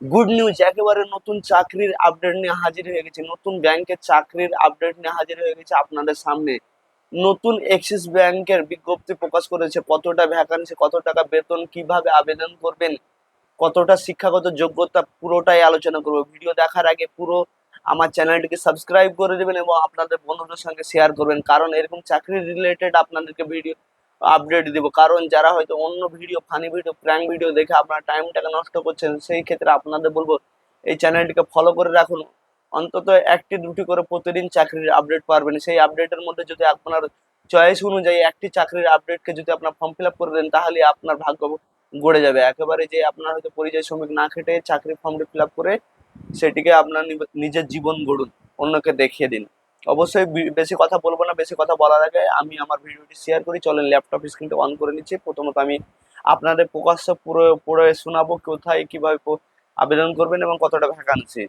Good news একেবারে নতুন চাকরির আপডেট নিয়ে হাজির হয়ে গেছে। নতুন ব্যাংকের চাকরির আপডেট নিয়ে হাজির হয়ে গেছে আপনাদের সামনে। নতুন এক্সিস ব্যাংকের বিজ্ঞপ্তি প্রকাশ করেছে, কতটা ভ্যাকান্সি কত টাকা বেতন, কীভাবে আবেদন করবেন, কতটা শিক্ষাগত যোগ্যতা, পুরোটাই আলোচনা করব। ভিডিও দেখার আগে পুরো আমার চ্যানেলটিকে সাবস্ক্রাইব করে দেবেন এবং আপনাদের বন্ধুদের সঙ্গে শেয়ার করবেন। কারণ এরকম চাকরি রিলেটেড আপনাদেরকে ভিডিও আপডেট দিব। কারণ যারা হয়তো অন্য video funny video prank video দেখে আপনার টাইমটাকে নষ্ট করছেন, সেই ক্ষেত্রে আপনাদের বলব, এই চ্যানেলটিকে ফলো করে রাখুন। অন্তত একটি, দুটি করে প্রতিদিন চাকরির আপডেট পারবেন। সেই আপডেটের মধ্যে যদি আপনার চয়েস অনুযায়ী একটি চাকরির আপডেটকে যদি আপনার ফর্ম ফিল আপ করে দেন, তাহলে আপনার ভাগ্য গড়ে যাবে। একেবারে যে আপনার হয়তো পরিযায়ী শ্রমিক না খেটে চাকরির ফর্মটি ফিল আপ করে, সেটিকে আপনার নিজের জীবন গড়ুন, অন্যকে দেখিয়ে দিন। অবশ্যই বেশি কথা বলব না, বেশি কথা বলার আগে আমি আমার ভিডিওটি শেয়ার করি। চলেন ল্যাপটপ স্ক্রিনটা অন করে নিচ্ছি। প্রথমত আমি আপনাদের প্রকাশ্য পুরো পড়ে শোনাবো কোথায়, কীভাবে আবেদন করবেন এবং কতটা ভ্যাকান্সি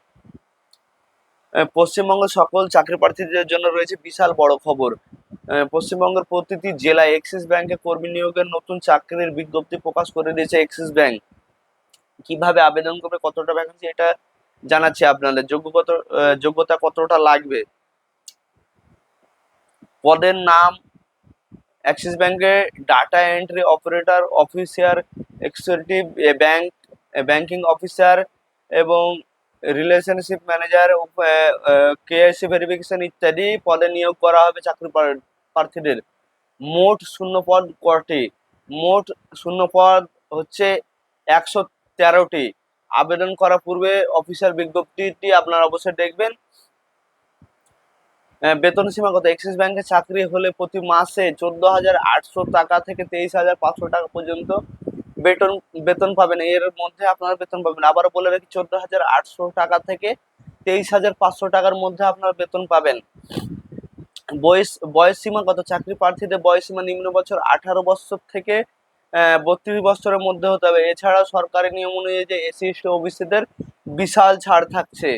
পশ্চিমবঙ্গের সকল চাকরি প্রার্থীদের জন্য রয়েছে বিশাল বড় খবর। পশ্চিমবঙ্গের প্রতিটি জেলায় এক্সিস ব্যাংকে কর্মী নিয়োগের নতুন চাকরির বিজ্ঞপ্তি প্রকাশ করে দিয়েছে এক্সিস ব্যাংক কীভাবে আবেদন করবে, কতটা ভ্যাকান্সি এটা জানাচ্ছি আপনাদের। যোগ্যতা যোগ্যতা কতটা লাগবে? পদের নাম অ্যাক্সিস ব্যাংকে data entry operator officer executive bank, banking officer এবং রিলেশনশিপ ম্যানেজার কেএসসি ভেরিফিকেশন ইত্যাদি পদে নিয়োগ করা হবে চাকরি প্রার- প্রার্থীদের। মোট শূন্য পদ কটি? মোট শূন্য পদ হচ্ছে একশো তেরোটি। আবেদন করার পূর্বে অফিসার বিজ্ঞপ্তিটি আপনারা অবশ্যই দেখবেন। বেতন সীমা কত এক্সিস ব্যাংকে চাকরি হলে প্রতি মাসে চোদ্দ হাজার আটশো টাকা থেকে তেইশ হাজার পাঁচশো টাকা পর্যন্ত বেতন বেতন পাবেন। এর মধ্যে আপনারা বেতন পাবেন। আবারও বলে রাখি, চোদ্দ হাজার আটশো টাকা থেকে তেইশ হাজার পাঁচশো টাকার মধ্যে আপনারা বেতন পাবেন। বয়স বয়স সীমা কত চাকরি প্রার্থীদের বয়স সীমা নিম্ন বছর আঠারো বছর থেকে বত্রিশ বছরের মধ্যে হতে হবে। এছাড়াও সরকারি নিয়ম অনুযায়ী যে এসসি, এসটি, ওবিসিদের বিশাল ছাড় থাকছে।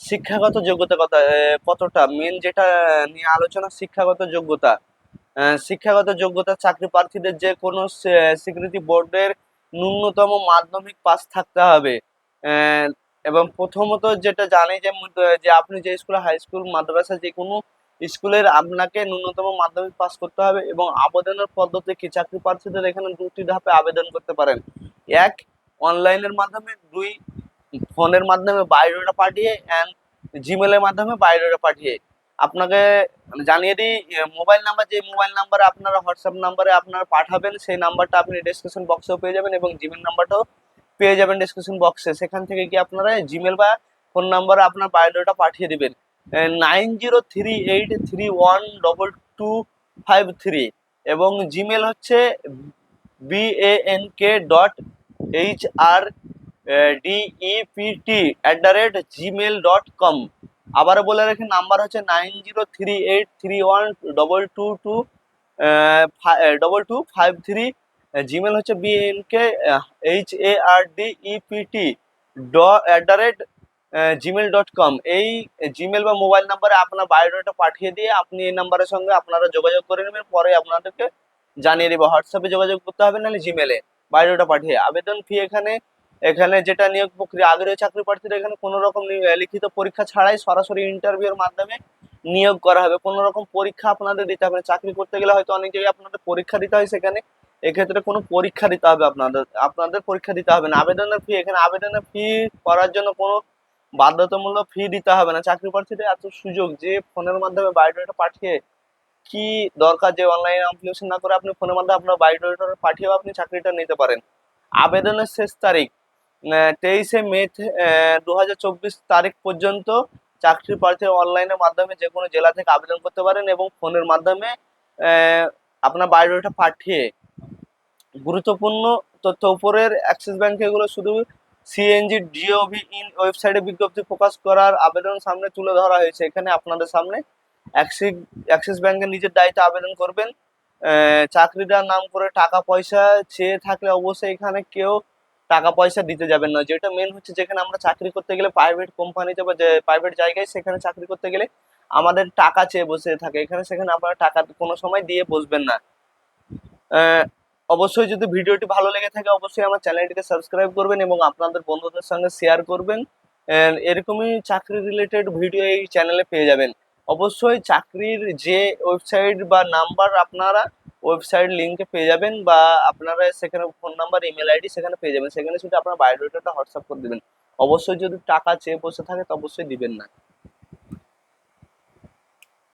শিক্ষাগত যোগ্যতা কথা কতটা? মেন যেটা নিয়ে আলোচনা, শিক্ষাগত যোগ্যতা। শিক্ষাগত যোগ্যতা, চাকরি প্রার্থীদের যে কোনো স্বীকৃতি বোর্ডের ন্যূনতম মাধ্যমিক পাস থাকতে হবে। এবং প্রথমত যেটা জানি যে যে আপনি যে স্কুলে, হাই স্কুল, মাদ্রাসা যে কোনো স্কুলের আপনাকে ন্যূনতম মাধ্যমিক পাস করতে হবে এবং আবেদনের পদ্ধতি কি? চাকরি প্রার্থীদের এখানে দুটি ধাপে আবেদন করতে পারেন। এক, অনলাইনের মাধ্যমে, দুই ফোনের মাধ্যমে বায়োডাটা পাঠিয়ে অ্যান্ড জিমেলের মাধ্যমে বায়োডাটা পাঠিয়ে। আপনাকে মানে জানিয়ে দিই মোবাইল নাম্বার যে মোবাইল নাম্বারে আপনারা হোয়াটসঅ্যাপ নাম্বারে আপনারা পাঠাবেন, সেই নাম্বারটা আপনি ডিসক্রিপশন বক্সেও পেয়ে যাবেন এবং জিমেল নাম্বারটাও পেয়ে যাবেন ডিসক্রিপশন বক্সে সেখান থেকে কি আপনারা জিমেল বা ফোন নাম্বারে আপনার বায়োডাটা পাঠিয়ে দেবেন। Nine zero three eight three one double two five three এবং জিমেল হচ্ছে B A N K dot H R DEPT at the rate Gmail dot com আবারও বলে রাখি নাম্বার হচ্ছে nine zero three eight three one double two two double two five three Gmail হচ্ছে BNK H A R D EPT ড at the rate Gmail dot com এই Gmail বা mobile নাম্বারে আপনার বায়োডাটা পাঠিয়ে দিয়ে আপনি এই নাম্বারের সঙ্গে আপনারা যোগাযোগ করে নেবেন, পরে আপনাদেরকে জানিয়ে দেবো। হোয়াটসঅ্যাপে যোগাযোগ করতে হবে, নাহলে জিমেলে বায়োডাটা পাঠিয়ে। আবেদন ফি এখানে এখানে যেটা নিয়োগ প্রক্রিয়া আগ্রহী চাকরি প্রার্থীরা এখানে কোনো রকম লিখিত পরীক্ষা ছাড়াই সরাসরি ইন্টারভিউর মাধ্যমে নিয়োগ করা হবে। কোনো রকম পরীক্ষা আপনাদের দিতে হবে। চাকরি করতে গেলে হয়তো অনেক জায়গায় আপনাদের পরীক্ষা দিতে হয় সেখানে। এক্ষেত্রে কোনো পরীক্ষা দিতে হবে আপনাদের আপনাদের পরীক্ষা দিতে হবে না। আবেদনের ফি এখানে আবেদনের ফি করার জন্য কোনো বাধ্যতামূলক ফি দিতে হবে না। চাকরি প্রার্থীদের এত সুযোগ যে ফোনের মাধ্যমে বায়োডাটা পাঠিয়ে কি দরকার যে অনলাইন অ্যাপ্লিকেশন না করে আপনি ফোনের মাধ্যমে আপনার বায়োডাটা পাঠিয়েও আপনি চাকরিটা নিতে পারেন। আবেদনের শেষ তারিখ তেইশে মে দু হাজার চব্বিশ তারিখ পর্যন্ত চাকরি প্রার্থী অনলাইনের মাধ্যমে যে কোনো জেলা থেকে আবেদন করতে পারেন এবং ফোনের মাধ্যমে আপনার বায়োডাটা পাঠিয়ে গুরুত্বপূর্ণ তথ্য উপরের অ্যাক্সিস ব্যাংকে এগুলো শুধু সিএনজি জিওভি ইন ওয়েবসাইটে বিজ্ঞপ্তি প্রকাশ করার আবেদন সামনে তুলে ধরা হয়েছে। এখানে আপনাদের সামনে অ্যাক্সিস অ্যাক্সিস ব্যাংকের নিজের দায়িত্বে আবেদন করবেন। চাকরিটার নাম করে টাকা পয়সা চেয়ে থাকলে অবশ্যই এখানে কেউ টাকা পয়সা দিতে যাবেন না। যেটা মেন হচ্ছে যেখানে আমরা চাকরি করতে গেলে প্রাইভেট কোম্পানিতে বা প্রাইভেট জায়গায় সেখানে চাকরি করতে গেলে আমাদের টাকা চেয়ে বসে থাকে। এখানে সেখানে আপনারা টাকা কোনো সময় দিয়ে বসবেন না। অবশ্যই যদি ভিডিওটি ভালো লেগে থাকে অবশ্যই আমার চ্যানেলটিকে সাবস্ক্রাইব করবেন এবং আপনাদের বন্ধুদের সঙ্গে শেয়ার করবেন। এরকমই চাকরি রিলেটেড ভিডিও এই চ্যানেলে পেয়ে যাবেন। অবশ্যই চাকরির যে ওয়েবসাইট বা নাম্বার আপনারা ওয়েবসাইট লিঙ্কে পেয়ে যাবেন বা আপনারা সেখানে ফোন নাম্বার ইমেল আইডি সেখানে পেয়ে যাবেন। সেখানে শুধু আপনার বায়োডাটাটা হোয়াটসঅ্যাপ করে দেবেন। অবশ্যই যদি টাকা চেয়ে বসে থাকে, তো অবশ্যই দিবেন না।